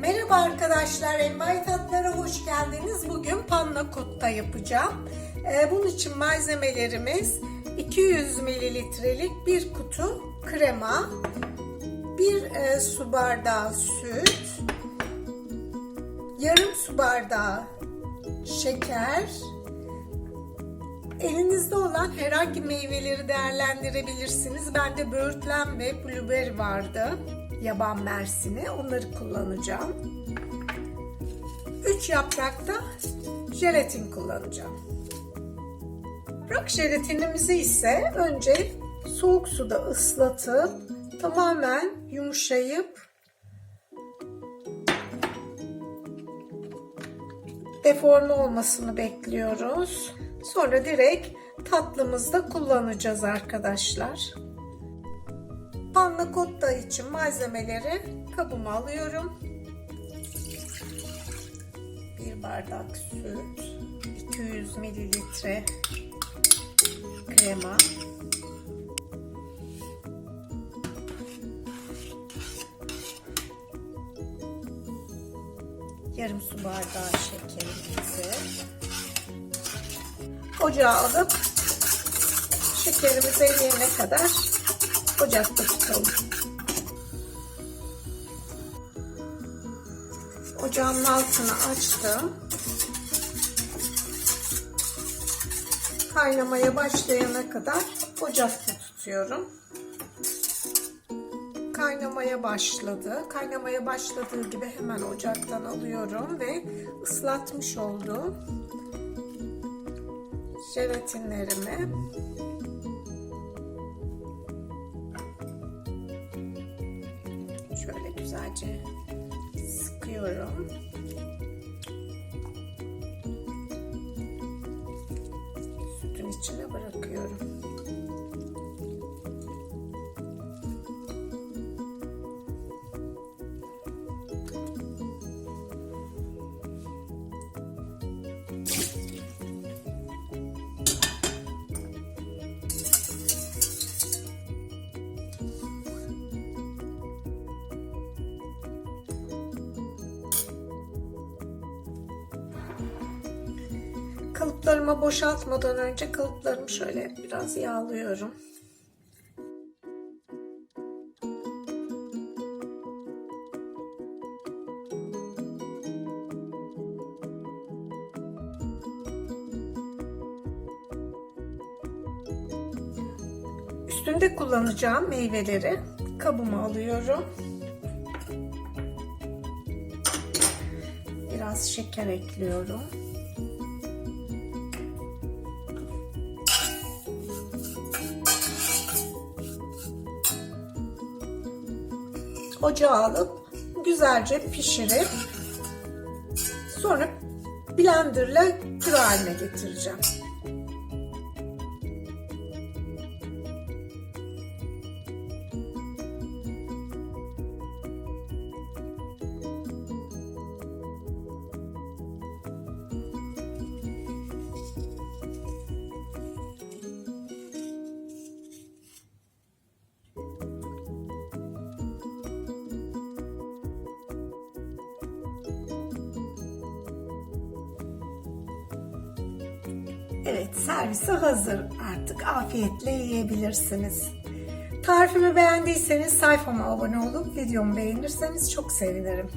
Merhaba arkadaşlar, Envai Tatlara hoş geldiniz. Bugün panna cotta yapacağım. Ee, bunun için malzemelerimiz 200 mililitrelik bir kutu krema, bir e, su bardağı süt, yarım su bardağı şeker, Elinizde olan herhangi meyveleri değerlendirebilirsiniz. Bende böğürtlen ve blueberry vardı. Yaban mersini. Onları kullanacağım. 3 yaprakta jelatin kullanacağım. Yaprak jelatinimizi ise önce soğuk suda ıslatıp tamamen yumuşayıp deforme olmasını bekliyoruz. Sonra direkt tatlımızda kullanacağız arkadaşlar. Panna cotta için malzemeleri kabıma alıyorum. Bir bardak süt, 200 mililitre krema, yarım su bardağı şekerimizi ocağa alıp şekerimiz eriyene kadar ocakta tutalım. Ocağın altını açtım. Kaynamaya başlayana kadar ocakta tutuyorum. Kaynamaya başladı. Kaynamaya başladığı gibi hemen ocaktan alıyorum ve ıslatmış olduğum jelatinlerimi şöyle güzelce sıkıyorum. Sütün içine bırakıyorum. Kalıplarıma boşaltmadan önce kalıplarımı şöyle biraz yağlıyorum. Üstünde kullanacağım meyveleri kabıma alıyorum. Biraz şeker ekliyorum. Ocağa alıp güzelce pişirip sonra blenderla püre getireceğim. Evet servise hazır. Artık afiyetle yiyebilirsiniz. Tarifimi beğendiyseniz sayfama abone olup videomu beğenirseniz çok sevinirim.